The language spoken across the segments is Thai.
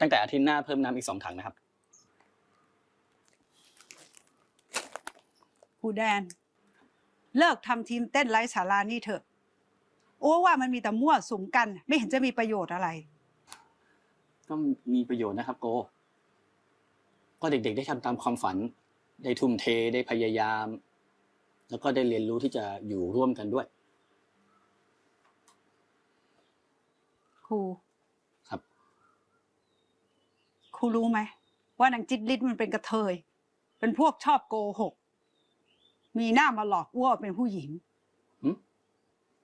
ตั้งแต่อาทิตย์หน้าเพิ่มน้ำอีกสองถังนะครับ ครูแดน เลิกทำทีมเต้นไร้สารานี่เถอะ โอ้ว่ามันมีแต่มั่วสุมกัน ไม่เห็นจะมีประโยชน์อะไร ก็มีประโยชน์นะครับโก ก็เด็กๆ ได้ทำตามความฝัน ได้ทุ่มเทได้พยายาม แล้วก็ได้เรียนรู้ที่จะอยู่ร่วมกันด้วย ครูครับ ครูรู้ไหมว่านางจิตลิศมันเป็นกระเทย เป็นพวกชอบโกหก มีหน้ามาหลอกอ้วาเป็นผู้หญิงหึ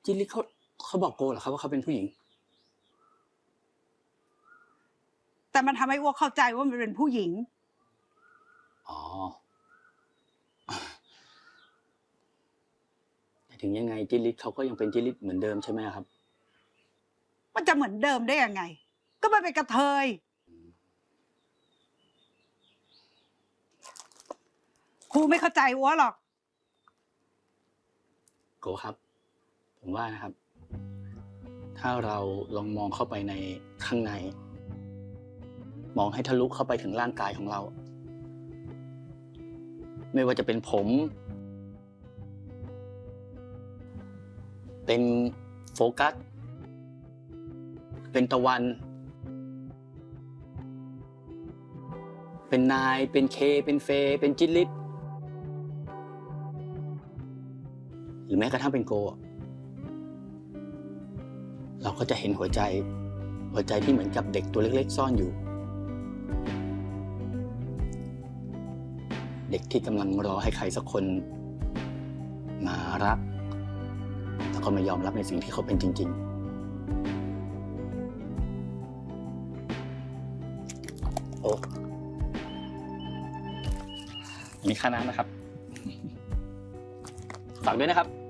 จินลิเขาเขาบอกโกเหรอครับว่าเขาเป็นผู้หญิง แต่มันทำให้อ้วเข้าใจว่ามันเป็นผู้หญิง อ๋อ แต่ถึงยังไงจินลิเขาก็ยังเป็นจินลิเหมือนเดิมใช่ไหมครับ มันจะเหมือนเดิมได้ยังไง ก็มันเป็นกระเทย ครูไม่เข้าใจอ้วหรอก โกครับ ผมว่านะครับ ถ้าเราลองมองเข้าไปในข้างใน มองให้ทะลุเข้าไปถึงร่างกายของเรา ไม่ว่าจะเป็นผม เป็นโฟกัส เป็นตะวัน เป็นนาย เป็นเค เป็นเฟ เป็นจิตลิศ หรือแม้กระทั่งเป็นโก เราก็จะเห็นหัวใจ หัวใจที่เหมือนกับเด็กตัวเล็ก ๆ ซ่อนอยู่ เด็กที่กำลังรอให้ใครสักคน มารักแล้วก็มายอมรับในสิ่งที่เขาเป็นจริง ๆโอ้มีค่าน้ำนะครับ ฝากด้วยนะครับ